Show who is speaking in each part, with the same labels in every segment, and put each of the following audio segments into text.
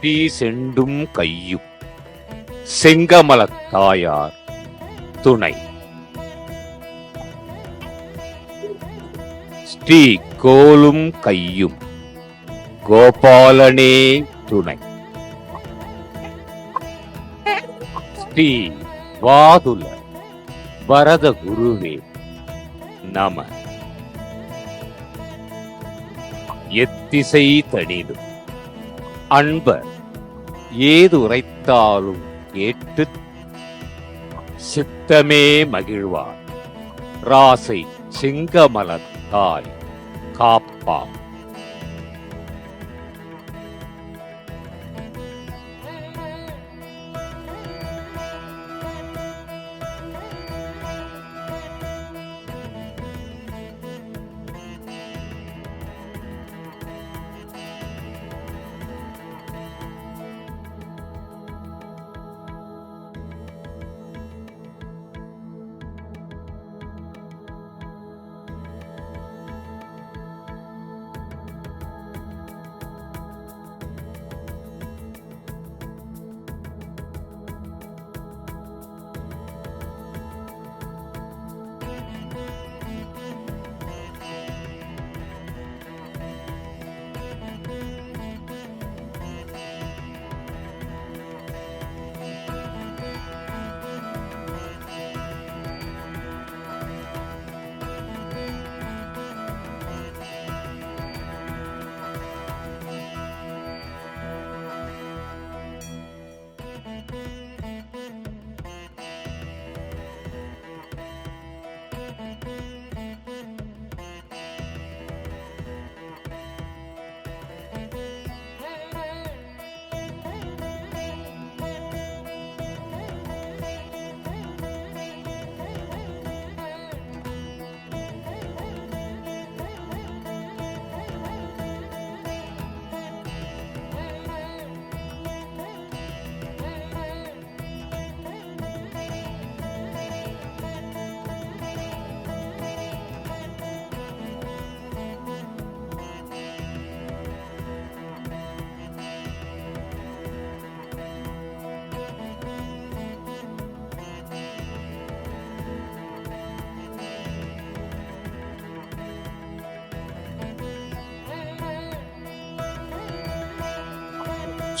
Speaker 1: தீ செண்டும் கையும் செங்கமலத்தாயார் துணை. ஸ்ரீ கோலும் கையும் கோபாலனே துணை. ஸ்ரீ வாதுலர் வரத குருவே. நம. எத்திசை தனிதும். அன்பர் ஏதுரைத்தாலும் கேட்டு சித்தமே மகிழ்வார். ராசை சிங்கமலத்தாய் காப்பா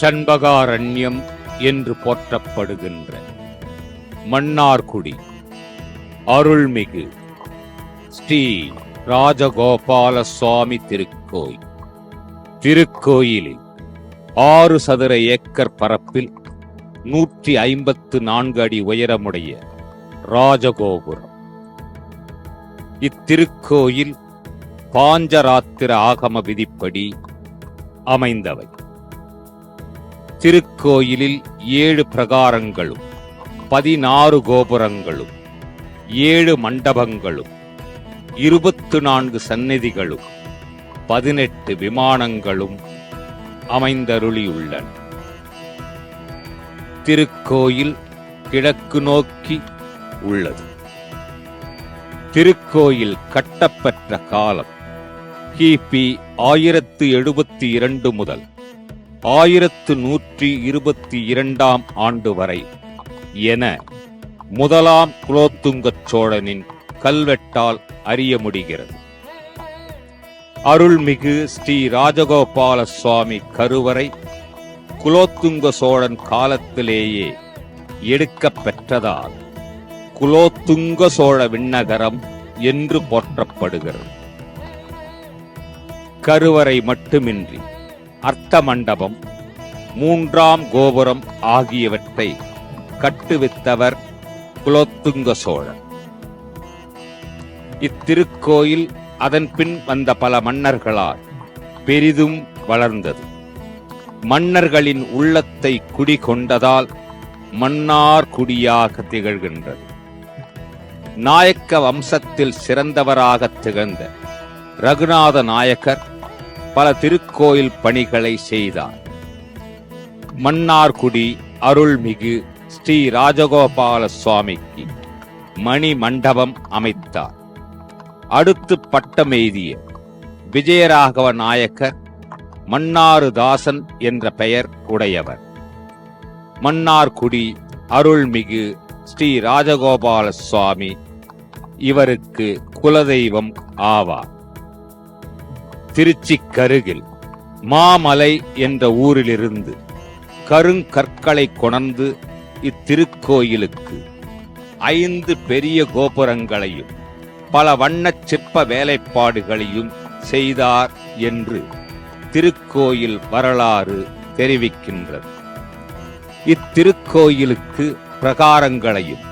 Speaker 1: சண்பகாரண்யம் என்று போற்றப்படுகின்ற மன்னார்குடி அருள்மிகு ஸ்ரீ ராஜகோபால சுவாமி திருக்கோயில். திருக்கோயிலில் ஆறு சதுர ஏக்கர் பரப்பில் நூற்றி ஐம்பத்து நான்கு அடி உயரமுடைய ராஜகோபுரம். இத்திருக்கோயில் பாஞ்சராத்திர ஆகம விதிப்படி அமைந்தவை. திருக்கோயிலில் ஏழு பிரகாரங்களும் பதினாறு கோபுரங்களும் ஏழு மண்டபங்களும் இருபத்து நான்கு சந்நிதிகளும் பதினெட்டு விமானங்களும் அமைந்தருளியுள்ளன. திருக்கோயில் கிழக்கு நோக்கி உள்ளது. திருக்கோயில் கட்டப்பெற்ற காலம் கிபி ஆயிரத்து எழுபத்தி இரண்டு முதல் ஆயிரத்து நூற்றி இருபத்தி இரண்டாம் ஆண்டு வரை என முதலாம் குலோத்துங்கச் சோழனின் கல்வெட்டால் அறிய முடிகிறது. அருள்மிகு ஸ்ரீ ராஜகோபால சுவாமி கருவறை குலோத்துங்க சோழன் காலத்திலேயே எடுக்கப் பெற்றதால் குலோத்துங்க சோழ விண்ணகரம் என்று போற்றப்படுகிறது. கருவறை மட்டுமின்றி அர்த்த மண்டபம் மூன்றாம் கோபுரம் ஆகியவற்றை கட்டுவித்தவர் குலோத்துங்க சோழன். இத்திருக்கோயில் அதன் பின் வந்த பல மன்னர்களால் பெரிதும் வளர்ந்தது. மன்னர்களின் உள்ளத்தை குடிகொண்டதால் மன்னார் குடியாக திகழ்கின்றது. நாயக்க வம்சத்தில் சிறந்தவராக திகழ்ந்த ரகுநாத நாயக்கர் பல திருக்கோயில் பணிகளை செய்தார். மன்னார்குடி அருள்மிகு ஸ்ரீ ராஜகோபால சுவாமிக்கு மணி மண்டபம் அமைத்தார். அடுத்து பட்டமெய்திய விஜயராகவ நாயக்கர் மன்னாருதாசன் என்ற பெயர் உடையவர். மன்னார்குடி அருள்மிகு ஸ்ரீ ராஜகோபால சுவாமி இவருக்கு குலதெய்வம் ஆவார். திருச்சிக்கருகில் மாமலை என்ற ஊரிலிருந்து கருங்கற்களை கொணர்ந்து இத்திருக்கோயிலுக்கு ஐந்து பெரிய கோபுரங்களையும் பல வண்ணச் சிற்ப வேலைப்பாடுகளையும் செய்தார் என்று திருக்கோயில் வரலாறு தெரிவிக்கின்றது. இத்திருக்கோயிலுக்கு பிரகாரங்களையும்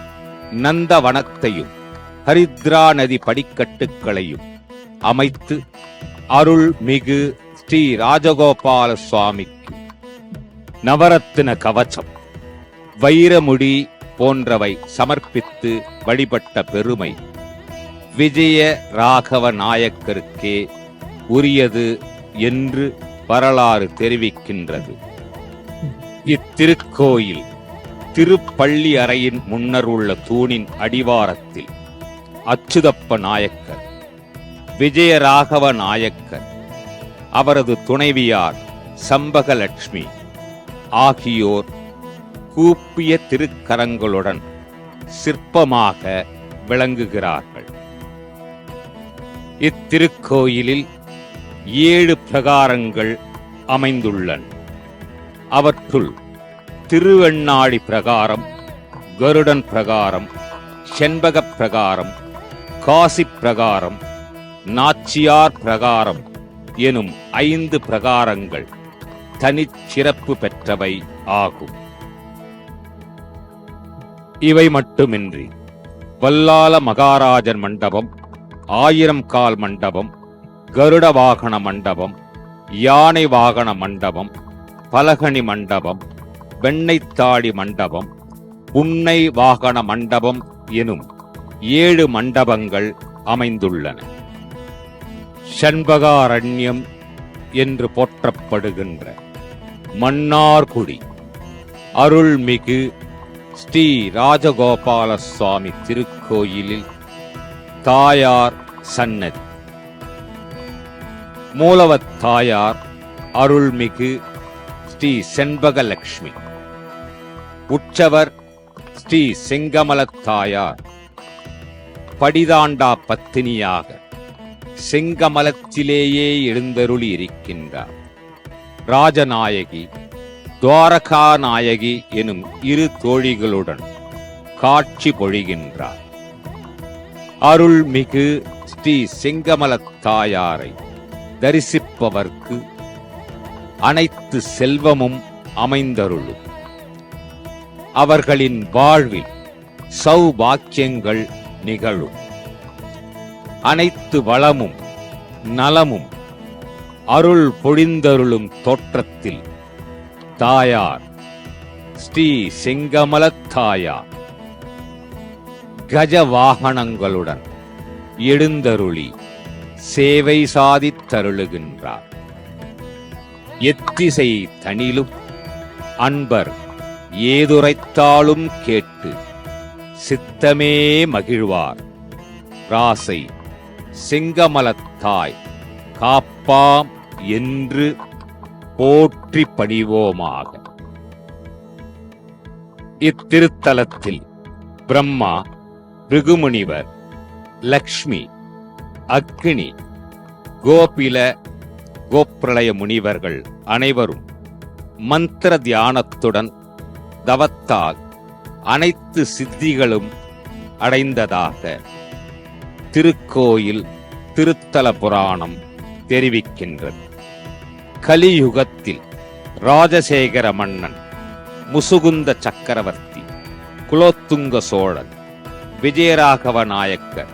Speaker 1: நந்தவனத்தையும் ஹரித்ரா நதி படிக்கட்டுகளையும் அமைத்து அருள் மிகு ஸ்ரீ ராஜகோபால சுவாமிக்கு. நவரத்தின கவச்சம் வைரமுடி போன்றவை சமர்ப்பித்து வழிபட்ட பெருமை. விஜய ராகவ நாயக்கருக்கே உரியது என்று வரலாறு தெரிவிக்கின்றது. இத்திருக்கோயில் திருப்பள்ளி அறையின் முன்னர் உள்ள தூணின் அடிவாரத்தில் அச்சுதப்ப நாயக்கர். விஜயராகவ நாயக்கர் அவரது துணைவியார் சம்பகலட்சுமி ஆகியோர் கூப்பிய திருக்கரங்களுடன் சிற்பமாக விளங்குகிறார்கள். இத்திருக்கோயிலில் ஏழு பிரகாரங்கள் அமைந்துள்ளன. அவற்றுள் திருவெண்ணாடி பிரகாரம் கருடன் பிரகாரம் செண்பகப் பிரகாரம் காசி பிரகாரம் நாச்சியார் பிரகாரம் எனும் ஐந்து பிரகாரங்கள் தனிச்சிறப்பு பெற்றவை ஆகும். இவை மட்டுமின்றி வல்லால மகாராஜன் மண்டபம் ஆயிரம் கால் மண்டபம் கருட வாகன மண்டபம் யானை வாகன மண்டபம் பலகனி மண்டபம் வெண்ணைத்தாடி மண்டபம் புன்னை வாகன மண்டபம் எனும் ஏழு மண்டபங்கள் அமைந்துள்ளன. ஷண்பகாரண்யம் என்று போற்றப்படுகின்ற மன்னார்குடி அருள்மிகு ஸ்ரீ ராஜகோபால சுவாமி திருக்கோயிலில் தாயார் சன்னதி. மூலவத் தாயார் அருள்மிகு ஸ்ரீ செண்பகலட்சுமி உற்சவர் ஸ்ரீ செங்கமலத் தாயார். படிதாண்டா பத்தினியாக செங்கமலத்திலேயே எழுந்தருளி இருக்கின்றார் ராஜநாயகி துவாரகா நாயகி எனும் இரு தோழிகளுடன் காட்சி பொழிகின்றார். அருள்மிகு ஸ்ரீ செங்கமலத் தாயாரை தரிசிப்பவர்க்கு அனைத்து செல்வமும் அமைந்தருளும். அவர்களின் வாழ்வில் சௌபாக்கியங்கள் நிகழும். அனைத்து வளமும் நலமும் அருள் பொழிந்தருளும் தோற்றத்தில். தாயார் ஸ்ரீ செங்கமலத் தாயார். கஜ வாகனங்களுடன் எழுந்தருளி சேவை சாதித்தருளுகின்றார். எத்திசை தனிலும் அன்பர் ஏதுரைத்தாலும் கேட்டு சித்தமே மகிழ்வார். ராசை செங்கமலத்தாய். காப்பாம் என்று போற்றி பணிவோமாக. இத்திருத்தலத்தில் பிரம்மா பிருகுமுனிவர் லக்ஷ்மி அக்னி கோபில கோப்பிரளய முனிவர்கள் அனைவரும் மந்திர தியானத்துடன் தவத்தால் அனைத்து சித்திகளும் அடைந்ததாக திருக்கோயில் திருத்தல புராணம் தெரிவிக்கின்றது. கலியுகத்தில் ராஜசேகர மன்னன் முசுகுந்த சக்கரவர்த்தி குலோத்துங்க சோழன் விஜயராகவ நாயக்கர்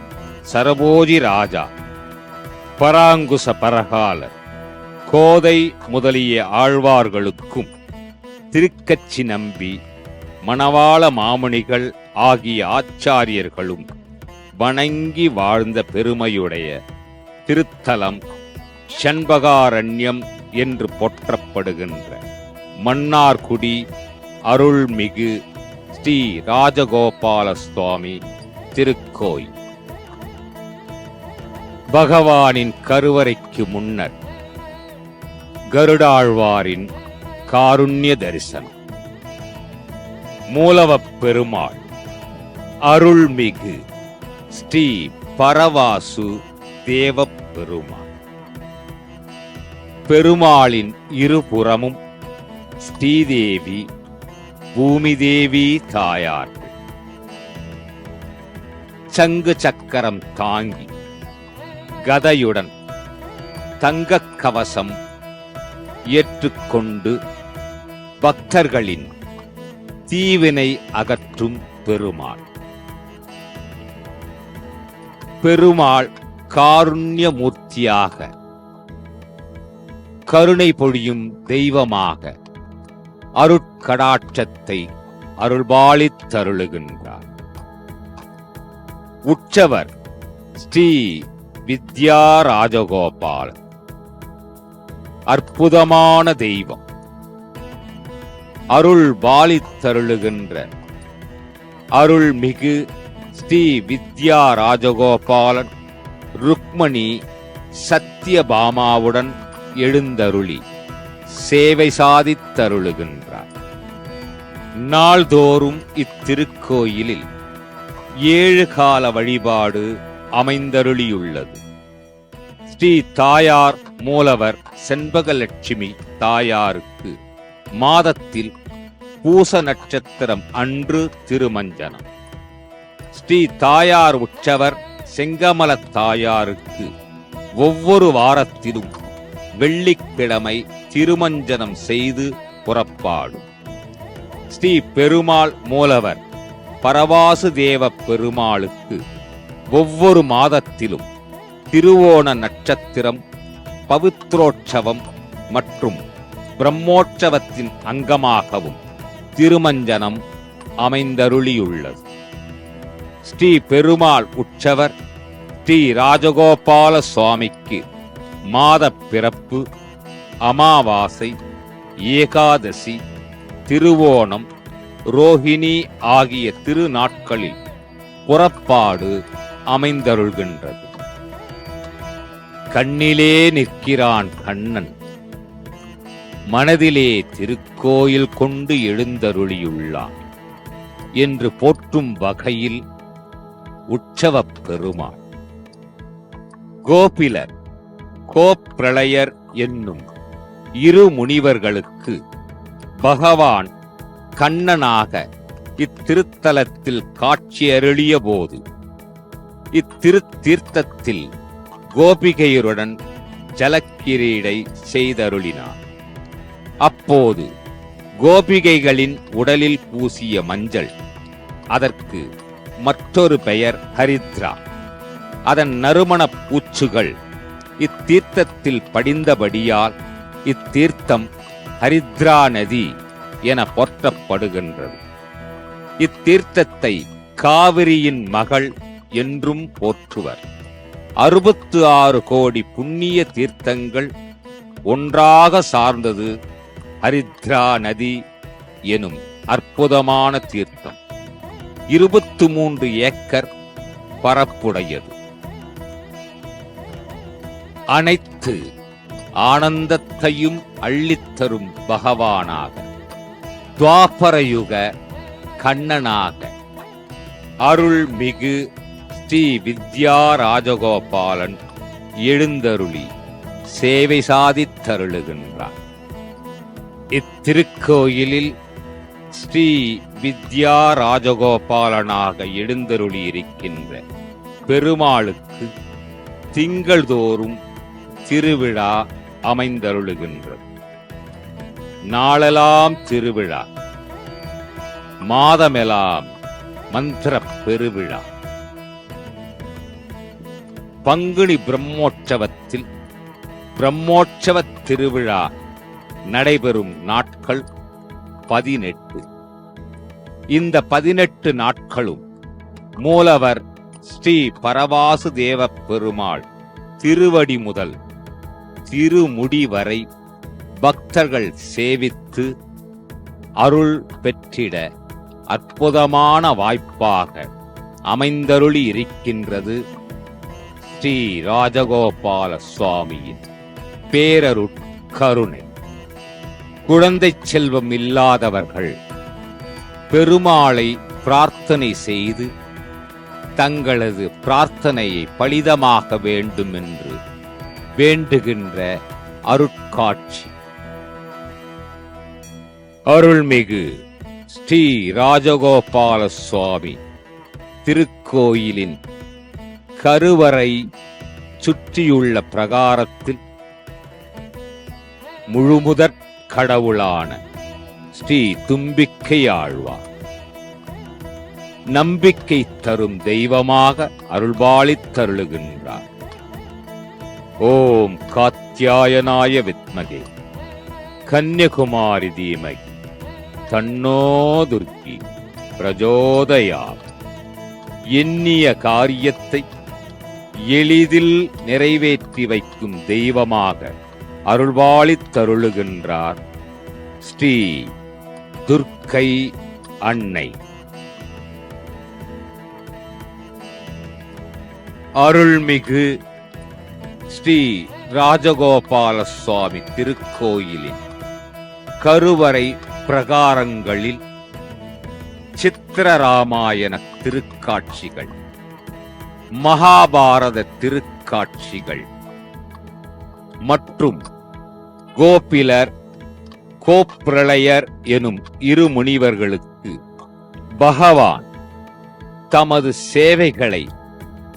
Speaker 1: சரபோஜி ராஜா பராங்குச பரகாலர் கோதை முதலிய ஆழ்வார்களுக்கும் திருக்கச்சி நம்பி மணவாள மாமணிகள் ஆகிய ஆச்சாரியர்களும் வணங்கி வாழ்ந்த பெருமையுடைய திருத்தலம் செண்பகாரண்யம் என்று போற்றப்படுகின்ற மன்னார்குடி அருள்மிகு ஸ்ரீ ராஜகோபால சுவாமி திருக்கோயில். பகவானின் கருவறைக்கு முன்னர் கருடாழ்வாரின் காருண்ய தரிசனம். மூலவப் பெருமாள் அருள்மிகு ஸ்ரீ பரவாசு தேவ பெருமாள் பெருமாளின் இருபுறமும் ஸ்ரீதேவி பூமிதேவி தாயார்கள் சங்கு சக்கரம் தாங்கி கதையுடன் தங்கக் கவசம் ஏற்றுக்கொண்டு பக்தர்களின் தீவினை அகற்றும் பெருமாள் பெருமாள் காருண்யமூர்த்தியாக. கருணை பொழியும் தெய்வமாக அருட்கடாட்சத்தை அருள்பாலித் தருளுகின்றார். உற்சவர் ஸ்ரீ வித்யா ராஜகோபால் அற்புதமான தெய்வம். அருள் பாலித்தருளுகின்ற அருள்மிகு ஸ்ரீ வித்யா ராஜகோபாலன் ருக்மணி சத்யபாமாவுடன் எழுந்தருளி சேவை சாதித்தருளுகின்றார். நாள்தோறும் இத்திருக்கோயிலில் ஏழு கால வழிபாடு அமைந்தருளியுள்ளது. ஸ்ரீ தாயார் மூலவர் செண்பகலட்சுமி தாயாருக்கு மாதத்தில் பூச நட்சத்திரம் அன்று திருமஞ்சனம். ஸ்ரீ தாயார் உற்சவர் செங்கமல தாயாருக்கு ஒவ்வொரு வாரத்திலும் வெள்ளிக்கிழமை திருமஞ்சனம் செய்து புறப்பாடும். ஸ்ரீ பெருமாள் மூலவர் பரவாசு தேவ பெருமாளுக்கு ஒவ்வொரு மாதத்திலும் திருவோண நட்சத்திரம் பவித்ரோற்சவம் மற்றும் பிரம்மோற்சவத்தின் அங்கமாகவும் திருமஞ்சனம் அமைந்தருளியுள்ளது. ஸ்ரீ பெருமாள் உற்சவர் ஸ்ரீ ராஜகோபால சுவாமிக்கு மாத பிறப்பு அமாவாசை ஏகாதசி திருவோணம் ரோஹிணி ஆகிய திருநாட்களில் புறப்பாடு அமைந்தருள்கின்றது. கண்ணிலே நிற்கிறான் கண்ணன். மனதிலே திருக்கோயில் கொண்டு எழுந்தருளியுள்ளான். என்று போற்றும் வகையில் உற்சவப் பெருமாள் கோபிலர் கோப்பிரளயர் என்னும் இரு முனிவர்களுக்கு பகவான் கண்ணனாக இத்திருத்தலத்தில் காட்சியருளிய போது இத்திருத்தீர்த்தத்தில் கோபிகையருடன் ஜலக்கிரீடை செய்தருளினார். அப்போது கோபிகைகளின் உடலில் பூசிய மஞ்சள் அதற்கு மற்றொரு பெயர் ஹரித்ரா. அதன் நறுமணப் பூச்சுகள் இத்தீர்த்தத்தில் படிந்தபடியால் இத்தீர்த்தம் ஹரித்ரா நதி என போற்றப்படுகின்றது. இத்தீர்த்தத்தை காவிரியின் மகள் என்றும் போற்றுவர். அறுபத்து ஆறு கோடி புண்ணிய தீர்த்தங்கள் ஒன்றாக சார்ந்தது ஹரித்ரா நதி எனும் அற்புதமான தீர்த்தம். இருபத்து மூன்று ஏக்கர் பரப்புடையது. அனைத்து ஆனந்தத்தையும் அள்ளித்தரும் பகவானாக துவாபரயுக கண்ணனாக அருள்மிகு ஸ்ரீ வித்யா ராஜகோபாலன் எழுந்தருளி சேவை சாதித்தருளுகின்றார். இத்திருக்கோயிலில் ஸ்ரீ வித்யா ராஜகோபாலனாக எழுந்தருளி இருக்கின்ற பெருமாளுக்கு திங்கள்தோறும் திருவிழா அமைந்தருளுகின்றது. நாளெல்லாம் திருவிழா மாதமெல்லாம் மந்திர பெருவிழா. பங்குனி பிரம்மோற்சவத்தில் பிரம்மோற்சவ திருவிழா நடைபெறும் நாட்கள் பதினெட்டு. இந்த பதினெட்டு நாட்களும் மூலவர் ஸ்ரீ பரவாசு தேவ பெருமாள் திருவடி முதல் திருமுடி வரை பக்தர்கள் சேவித்து அருள் பெற்றிட அற்புதமான வாய்ப்பாக அமைந்தருளி இருக்கின்றது ஸ்ரீ ராஜகோபால சுவாமியின் பேரருட்கருணை குழந்தை செல்வம் இல்லாதவர்கள் பெருமாளை பிரார்த்தனை செய்து தங்களது பிரார்த்தனையை பலிதமாக வேண்டும் என்று வேண்டுகின்ற அருட்காட்சி. அருள்மிகு ஸ்ரீ ராஜகோபால சுவாமி திருக்கோயிலின் கருவறை சுற்றியுள்ள பிரகாரத்தில் முழுமுதற் கடவுளான ஸ்ரீ தும்பிக்கை ஆழ்வார் நம்பிக்கை தரும் தெய்வமாக அருள்பாலித் தருளுகின்றார். ஓம் காத்தியாயனாய வித்மகே. கன்னியகுமாரி தீமகி. தன்னோ துர்க்கி பிரஜோதயா எண்ணிய காரியத்தை எளிதில் நிறைவேற்றி வைக்கும் தெய்வமாக அருள்வாளித் தருளுகின்றார் ஸ்ரீ துர்க்கை அன்னை. அருள்மிகு ஸ்ரீ ராஜகோபால சுவாமி திருக்கோயிலின் கருவறை பிரகாரங்களில் சித்திரராமாயண திருக்காட்சிகள் மகாபாரத திருக்காட்சிகள் மற்றும் கோபிலர் கோப்ரளையர் எனும் இரு முனிவர்களுக்கு பகவான் தமது சேவைகளை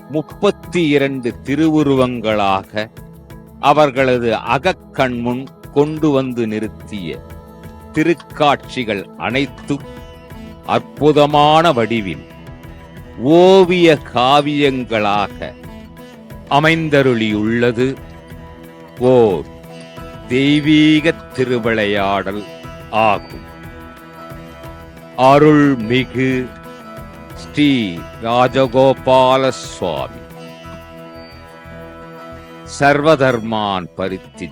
Speaker 1: முப்பத்தி இரண்டு திருவுருவங்களாக அவர்களது அகக்கண்முன் கொண்டு வந்து நிறுத்திய திருக்காட்சிகள் அனைத்தும் அற்புதமான வடிவில் ஓவிய காவியங்களாக அமைந்தருளியுள்ளது. ஓர் தெய்வீக திருவிளையாடல் ஆகும். அருள்மிகு ஸ்ரீ ராஜகோபால சுவாமி சர்வதர்மான் பருத்தி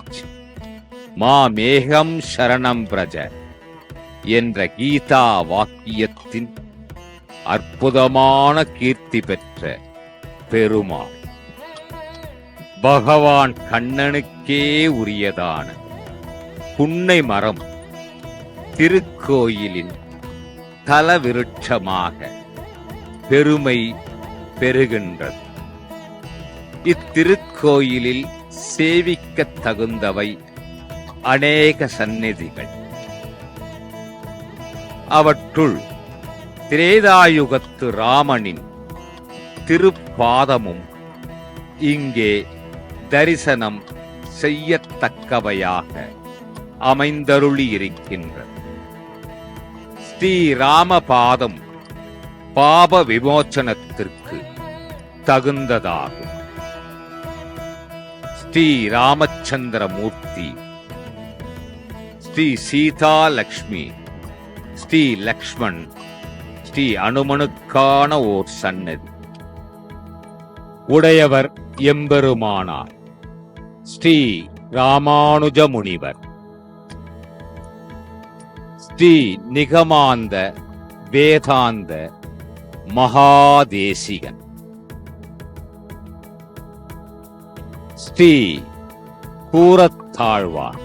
Speaker 1: மா மேகம் சரணம் பிரஜ என்ற கீதா வாக்கியத்தின் அற்புதமான கீர்த்தி பெற்ற பெருமாள். பகவான் கண்ணனுக்கே உரியதான புன்னை மரம் திருக்கோயிலின் தலவிருட்சமாக பெருமை பெறுகின்றது. இத்திருக்கோயிலில் சேவிக்கத் தகுந்தவை அநேக சந்நிதிகள். அவற்றுள் திரேதாயுகத்து ராமனின் திருப்பாதமும் இங்கே தரிசனம் செய்யத்தக்கவையாக அமைந்தருளி இருக்கின்றது ஸ்ரீராமபாதம் பாப விமோச்சனத்திற்கு தகுந்ததாகும். ஸ்ரீ ராமச்சந்திர மூர்த்தி ஸ்ரீ சீதா லக்ஷ்மி ஸ்ரீ லக்ஷ்மண் ஸ்ரீ அனுமனுக்கான ஓர் சன்னதி. உடையவர் எம்பெருமானார். ஸ்ரீ ராமானுஜ முனிவர் ஸ்ரீ நிகமாந்த வேதாந்த மகாதேசிகன். ஸ்ரீ கூரத்தாழ்வார்.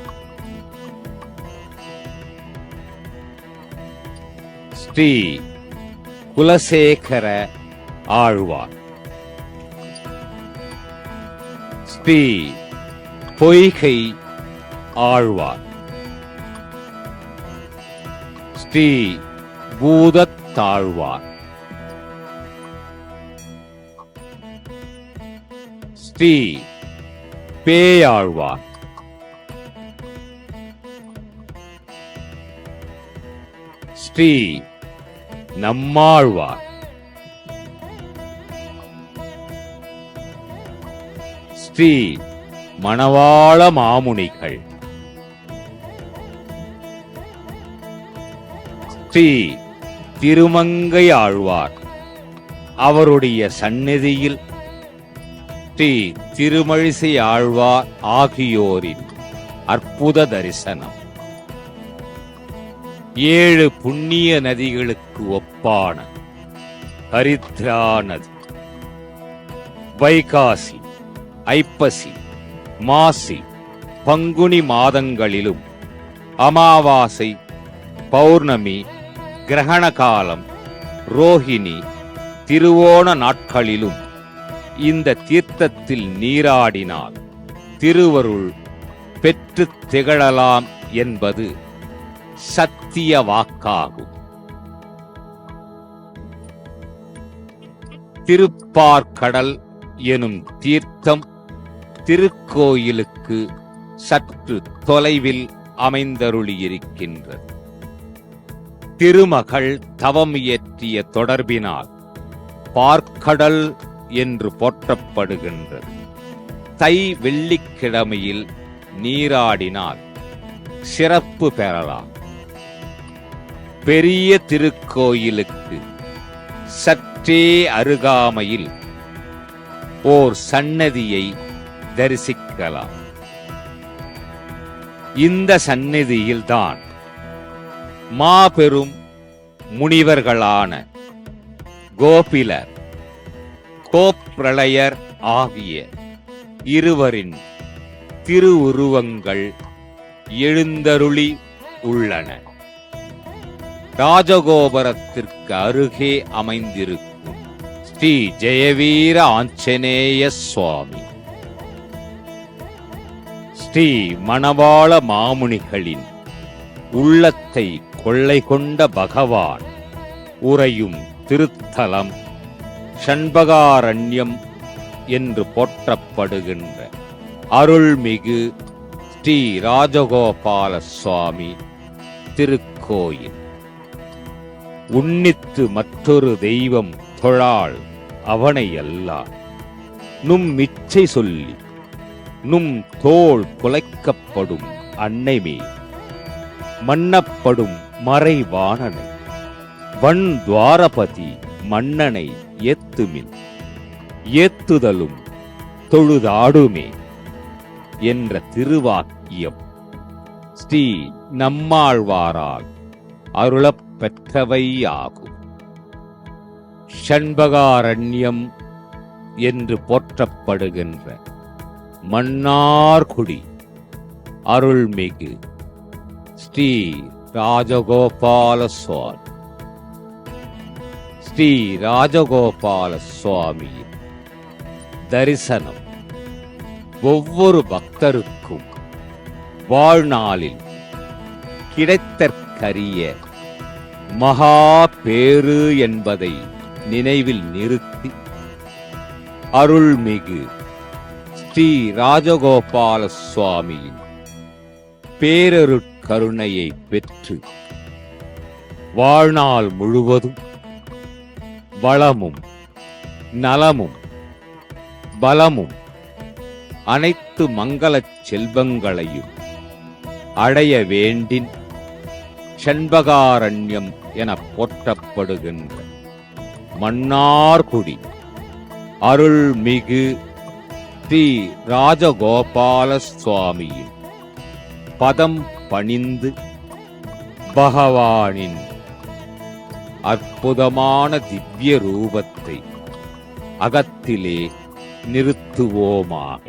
Speaker 1: ஸ்ரீ குலசேகர ஆழ்வார். ஸ்ரீ பொய்கை ஆழ்வார் ஸ்ரீ பூதத்தாழ்வார் ஸ்ரீ பேயாழ்வார் ஸ்ரீ நம்மாழ்வார் ஸ்ரீ மணவாள மாமுனிகள். ஸ்ரீ திருமங்கை ஆழ்வார் அவருடைய சந்நிதியில் ஸ்ரீ திருமழிசை ஆழ்வார் ஆகியோரின் அற்புத தரிசனம். ஏழு புண்ணிய நதிகளுக்கு ஒப்பான ஹரித்ரா நதி வைகாசி ஐப்பசி மாசி பங்குனி மாதங்களிலும் அமாவாசை பௌர்ணமி கிரகண காலம் ரோஹிணி திருவோண நாட்களிலும் இந்த தீர்த்தத்தில் நீராடினால் திருவருள் பெற்று திகழலாம் என்பது சத்திய வாக்காகும். திருப்பார்கடல் எனும் தீர்த்தம் திருக்கோயிலுக்கு சற்று தொலைவில் அமைந்தருளியிருக்கின்றது. திருமகள் தவம் இயற்றிய தொடர்பினால் பார்க்கடல் என்று போற்றப்படுகின்றது. தை வெள்ளிக்கிழமையில் நீராடினால் சிறப்பு பெறலாம். பெரிய திருக்கோயிலுக்கு சற்றே அருகாமையில் ஓர் சன்னதியை தரிசிக்கலாம். இந்த சந்நிதியில்தான் மாபெரும் முனிவர்களான கோபிலர் கோப்பிரளயர் ஆகிய இருவரின் திருவுருவங்கள் எழுந்தருளி உள்ளன. ராஜகோபுரத்திற்கு அருகே அமைந்திருக்கும் ஸ்ரீ ஜெயவீர ஆஞ்சநேய சுவாமி. ஸ்ரீ மணவாள மாமுனிகளின் உள்ளத்தை கொள்ளை கொண்ட பகவான் உறையும் திருத்தலம் ஷண்பகாரண்யம் என்று போற்றப்படுகின்ற அருள்மிகு ஸ்ரீ ராஜகோபால சுவாமி திருக்கோயில். உன்னித்து மற்றொரு தெய்வம் தொழாள் அவனை அல்ல நும் மிச்சை சொல்லி நும் தோள் குலைக்கப்படும் அன்னைமே மன்னப்படும் மறைவாணனை வன் துவாரபதி மன்னனை ஏத்துமில் ஏத்துதலும் தொழுதாடுமே என்ற திருவாக்கியம். ஸ்ரீ நம்மாழ்வாரால் அருளப் பெற்றவையாகும். ஷண்பகாரண்யம் என்று போற்றப்படுகின்ற மன்னார்குடி அருள்மிகு ஸ்ரீ ராஜகோபால சுவாமி ஸ்ரீ ராஜகோபால சுவாமி தரிசனம். ஒவ்வொரு பக்தருக்கும் வாழ்நாளில் கிடைத்தற்கரிய மகா பேரு என்பதை நினைவில் நிறுத்தி அருள்மிகு ஸ்ரீ ராஜகோபால சுவாமியின் பேரருட்கருணையை பெற்று வாழ்நாள் முழுவதும் வளமும் நலமும் பலமும் அனைத்து மங்களச் செல்வங்களையும் அடைய வேண்டின் செண்பகாரண்யம் என போற்றப்படுகின்ற மன்னார்குடி அருள்மிகு ஸ்ரீ ராஜகோபால சுவாமியின் பதம் பணிந்து பகவானின் அற்புதமான திவ்ய ரூபத்தை அகத்திலே நிறுத்துவோமாக.